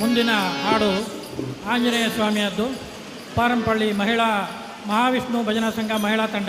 ಮುಂದಿನ ಹಾಡು ಆಂಜನೇಯ ಸ್ವಾಮಿಯದ್ದು. ಪಾರಂಪಳ್ಳಿ ಮಹಿಳಾ ಮಹಾವಿಷ್ಣು ಭಜನಾ ಸಂಘ ಮಹಿಳಾ ತಂಡ.